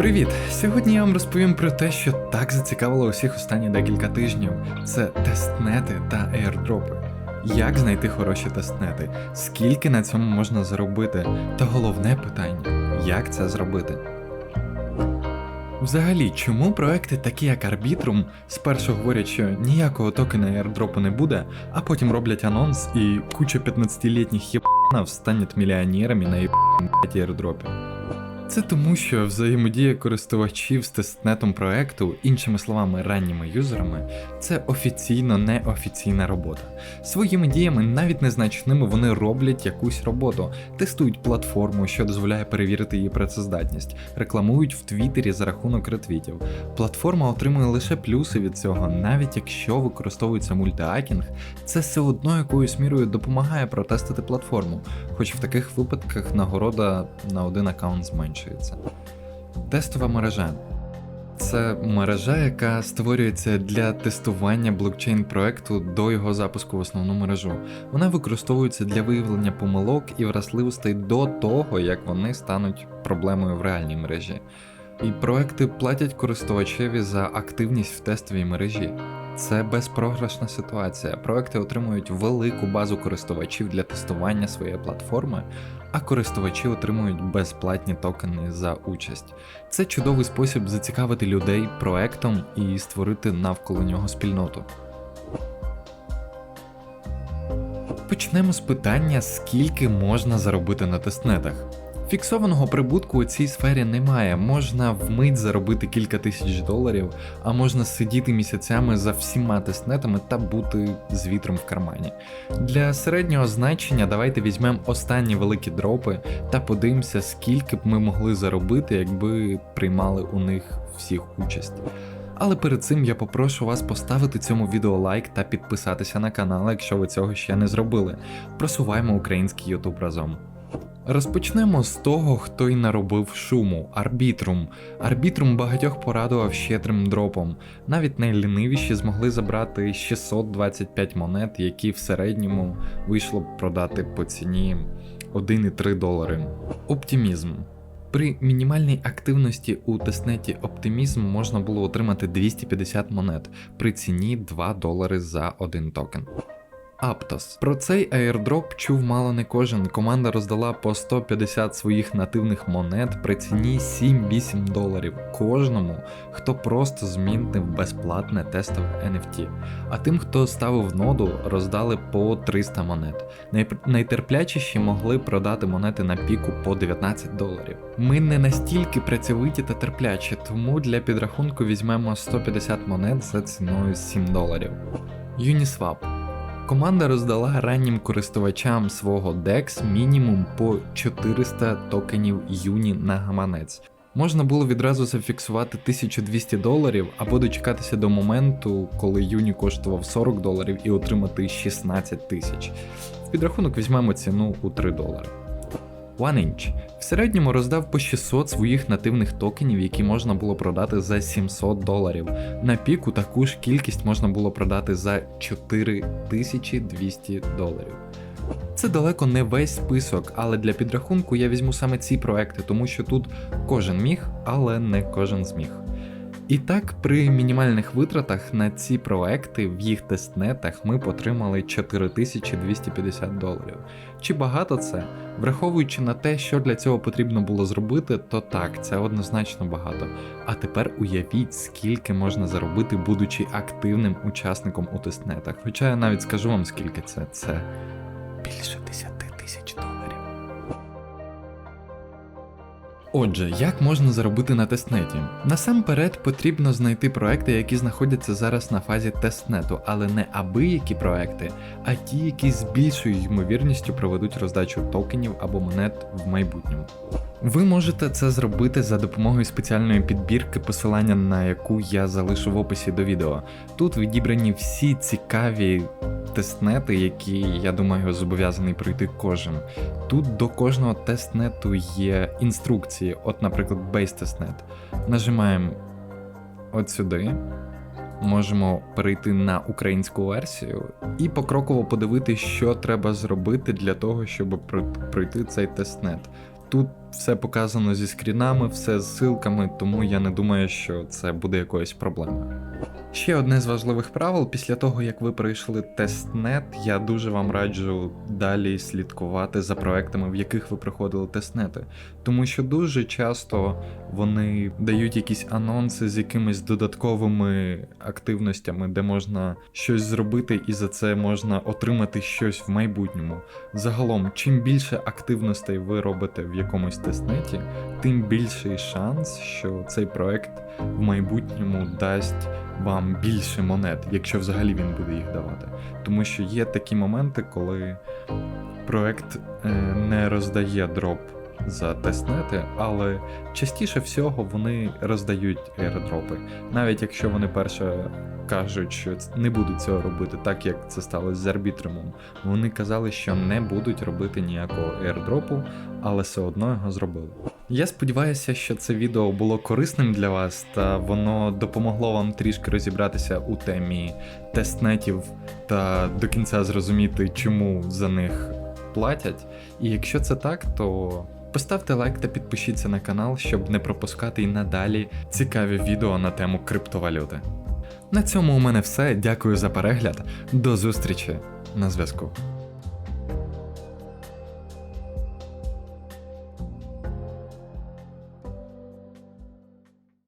Привіт! Сьогодні я вам розповім про те, що так зацікавило усіх останні декілька тижнів. Це тестнети та аірдропи. Як знайти хороші тестнети? Скільки на цьому можна заробити? Та головне питання як це зробити? Взагалі, чому проекти такі як Arbitrum спершу говорять, що ніякого токена airdropу не буде, а потім роблять анонс і куча 15-літніх єбанів стануть мільйонерами на єбаному airdropі? Це тому, що взаємодія користувачів з тестнетом проекту, іншими словами, ранніми юзерами, це офіційно неофіційна робота. Своїми діями, навіть незначними, вони роблять якусь роботу, тестують платформу, що дозволяє перевірити її працездатність, рекламують в Твіттері за рахунок ретвітів. Платформа отримує лише плюси від цього, навіть якщо використовується мультиакінг, це все одно якоюсь мірою допомагає протестити платформу, хоч в таких випадках нагорода на один аккаунт зменшується. Тестова мережа. Це мережа, яка створюється для тестування блокчейн проекту до його запуску в основну мережу. Вона використовується для виявлення помилок і вразливостей до того, як вони стануть проблемою в реальній мережі. І проекти платять користувачеві за активність в тестовій мережі. Це безпрограшна ситуація. Проекти отримують велику базу користувачів для тестування своєї платформи, а користувачі отримують безплатні токени за участь. Це чудовий спосіб зацікавити людей проектом і створити навколо нього спільноту. Почнемо з питання, скільки можна заробити на тестнетах. Фіксованого прибутку у цій сфері немає, можна вмить заробити кілька тисяч доларів, а можна сидіти місяцями за всіма тестнетами та бути з вітром в кармані. Для середнього значення давайте візьмемо останні великі дропи та подивимося, скільки б ми могли заробити, якби приймали у них всіх участь. Але перед цим я попрошу вас поставити цьому відео лайк та підписатися на канал, якщо ви цього ще не зробили. Просуваємо український ютуб разом. Розпочнемо з того, хто й наробив шуму Арбітрум. Арбітрум багатьох порадував щедрим дропом. Навіть найлінивіші змогли забрати 625 монет, які в середньому вийшло б продати по ціні 1,3 долари. Оптимізм. При мінімальній активності у тестнеті Optimism можна було отримати 250 монет при ціні 2 долари за один токен. Aptos. Про цей аірдроп чув мало не кожен. Команда роздала по 150 своїх нативних монет при ціні 7-8 доларів кожному, хто просто змінив безплатне тестове NFT. А тим, хто ставив ноду, роздали по 300 монет. Найтерплячіші могли продати монети на піку по 19 доларів. Ми не настільки працьовиті та терплячі, тому для підрахунку візьмемо 150 монет за ціною 7 доларів. Uniswap. Команда роздала раннім користувачам свого DEX мінімум по 400 токенів Юні на гаманець. Можна було відразу зафіксувати 1200 доларів або дочекатися до моменту, коли Юні коштував 40 доларів і отримати 16 тисяч. В підрахунок візьмемо ціну у 3 долари. OneInch в середньому роздав по 600 своїх нативних токенів, які можна було продати за 700 доларів. На піку таку ж кількість можна було продати за 4200 доларів. Це далеко не весь список, але для підрахунку я візьму саме ці проекти, тому що тут кожен міг, але не кожен зміг. І так, при мінімальних витратах на ці проекти в їх тестнетах ми потримали 4250 доларів. Чи багато це? Враховуючи на те, що для цього потрібно було зробити, то так, це однозначно багато. А тепер уявіть, скільки можна заробити, будучи активним учасником у тестнетах. Хоча я навіть скажу вам, скільки це. Це більше 10 тисяч доларів. Отже, як можна заробити на тестнеті? Насамперед потрібно знайти проекти, які знаходяться зараз на фазі тестнету, але не аби які проекти, а ті, які з більшою ймовірністю проведуть роздачу токенів або монет в майбутньому. Ви можете це зробити за допомогою спеціальної підбірки, посилання на яку я залишу в описі до відео. Тут відібрані всі цікаві тестнети, які, я думаю, зобов'язаний пройти кожен. Тут до кожного тестнету є інструкції, от, наприклад, Base Testnet. Нажимаємо от сюди. Можемо перейти на українську версію і покроково подивитися, що треба зробити для того, щоб пройти цей тестнет. Тут все показано зі скрінами, все з ссылками, тому я не думаю, що це буде якоюсь проблемою. Ще одне з важливих правил: після того, як ви пройшли тестнет, я дуже вам раджу далі слідкувати за проектами, в яких ви проходили тестнети. Тому що дуже часто вони дають якісь анонси з якимись додатковими активностями, де можна щось зробити, і за це можна отримати щось в майбутньому. Загалом, чим більше активностей ви робите в якомусь тестнеті, тим більший шанс, що цей проект в майбутньому дасть вам більше монет, якщо взагалі він буде їх давати. Тому що є такі моменти, коли проект е, не роздає дроп за тестнети, але частіше всього вони роздають airdropи. Навіть якщо вони перше кажуть, що не будуть цього робити, так як це сталося з арбітримом, вони казали, що не будуть робити ніякого airdropу, але все одно його зробили. Я сподіваюся, що це відео було корисним для вас, та воно допомогло вам трішки розібратися у темі тестнетів та до кінця зрозуміти, чому за них платять. І якщо це так, то поставте лайк та підпишіться на канал, щоб не пропускати і надалі цікаві відео на тему криптовалюти. На цьому у мене все. Дякую за перегляд. До зустрічі на зв'язку.